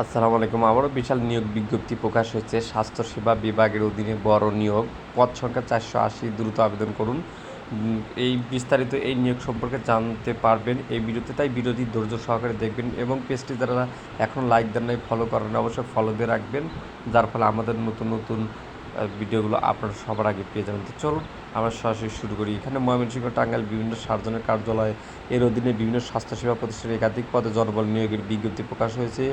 আসসালামু আলাইকুম। আবারও বিশাল নিয়োগ বিজ্ঞপ্তি প্রকাশ হয়েছে। স্বাস্থ্যসেবা বিভাগের অধীনে বড় নিয়োগ। পদ সংখ্যা চারশো আশি। দ্রুত আবেদন করুন। এই বিস্তারিত এই নিয়োগ সম্পর্কে জানতে পারবেন। এই ভিডিওতে তাই বিরোধী ধৈর্য সহকারে দেখবেন এবং পেজটি যারা এখন লাইক দেন নাই ফলো করেন। অবশ্যই ফলো দিয়ে রাখবেন, যার ফলে আমাদের নতুন নতুন ভিডিওগুলো আপনারা সবার আগে পেয়ে যাবেন। তো চলুন, আমরা সরাসরি শুরু করি। এখানে ময়মনসিংহ টাঙ্গাইল বিভিন্ন সার্জনের কার্যালয়, এর অধীনে বিভিন্ন স্বাস্থ্যসেবা প্রতিষ্ঠানে, একাধিক পদে জনবল নিয়োগের বিজ্ঞপ্তি প্রকাশ হয়েছে।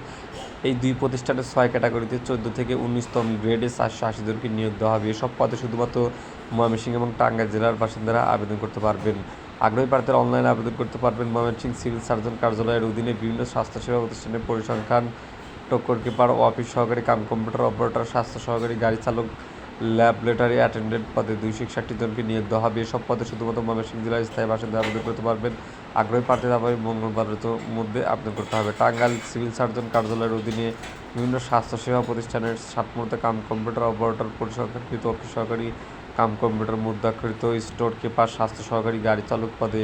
এই দুই প্রতিষ্ঠানের ছয় ক্যাটাগরিতে চোদ্দ থেকে উনিশতম গ্রেডে চারশো আশি জনকে নিয়োগ দেওয়া হবে। এসব পদে শুধুমাত্র ময়মনসিংহ এবং টাঙ্গাইল জেলার বাসিন্দারা আবেদন করতে পারবেন। আগ্রহী প্রার্থীরা অনলাইনে আবেদন করতে পারবেন। ময়মনসিংহ সিভিল সার্জন কার্যালয়ের অধীনে বিভিন্ন স্বাস্থ্যসেবা প্রতিষ্ঠানের পরিসংখ্যান টক্কর কিপার অফিস সহকারী, কাম কম্পিউটার অপারেটর স্বাস্থ্য সহকারী, গাড়ি চালক ল্যাবরেটরি অ্যাটেন্ডেন্ট পদে দুইশো একষট্টি জনকে নিয়োগ দেওয়া হবে। এসব পদে শুধুমাত্র ময়মনসিংহ জেলার স্থায়ী বাসিন্দা আবেদন করতে পারবেন। আগ্রহী প্রার্থীরা আবার মঙ্গলবারের মধ্যে আবেদন করতে হবে। টাঙ্গাইল সিভিল সার্জন কার্যালয়ের অধীনে বিভিন্ন স্বাস্থ্যসেবা প্রতিষ্ঠানের সাতমূর্তে কাম কম্পিউটার অপারেটর পরিসংখ্যানকৃত অফিস সহকারী, কাম কম্পিউটার মুদ্রাকৃত স্টোর কিপার স্বাস্থ্য সহকারী, গাড়ি চালক পদে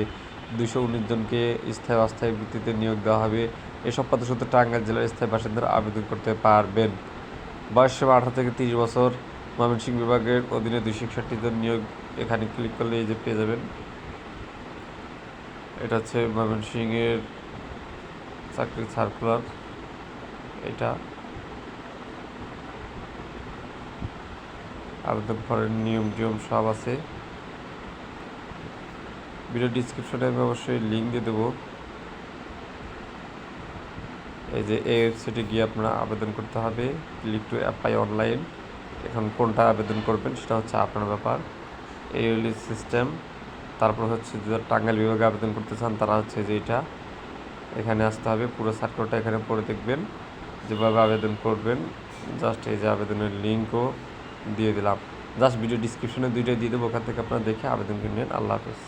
দুশো উনিশ জনকে স্থায়ী অস্থায়ী ভিত্তিতে নিয়োগ দেওয়া হবে। এসব পদে শুধু টাঙ্গাইল জেলার স্থায়ী বাসিন্দারা আবেদন করতে পারবেন। বয়স সীমা আঠারো থেকে তিরিশ বছর। ময়মনসিংহ বিভাগের অধীনে দুইশো একষট্টি জন নিয়োগ এখানে ক্লিক করলে এই যে পেয়ে যাবেন। এটা হচ্ছে ময়মনসিংহের চাকরির সার্কুলার এটা আবেদন করার নিয়ম টিয়ম সব আছে। ভিডিও ডিসক্রিপশনে আমি অবশ্যই লিঙ্ক দিয়ে দেবো। এই যে এই ওয়েবসাইটে গিয়ে আপনারা আবেদন করতে হবে। ক্লিক টু অ্যাপ্লাই অনলাইন এখন কোনটা আবেদন করবেন সেটা হচ্ছে আপনার ব্যাপার। এই সিস্টেম তারপর হচ্ছে যারা টাঙ্গাইল বিভাগে আবেদন করতে চান, তারা হচ্ছে যে এটা এখানে আসতে হবে। পুরো সার্কুলারটা এখানে পড়ে দেখবেন। যেভাবে আবেদন করবেন জাস্ট এই যে আবেদনের লিঙ্কও দিয়ে দিলাম। জাস্ট ভিডিও ডিসক্রিপশনে দুইটাই দিয়ে দেবো। ওখান থেকে আপনারা দেখে আবেদন করে নেন। আল্লাহ হাফেজ।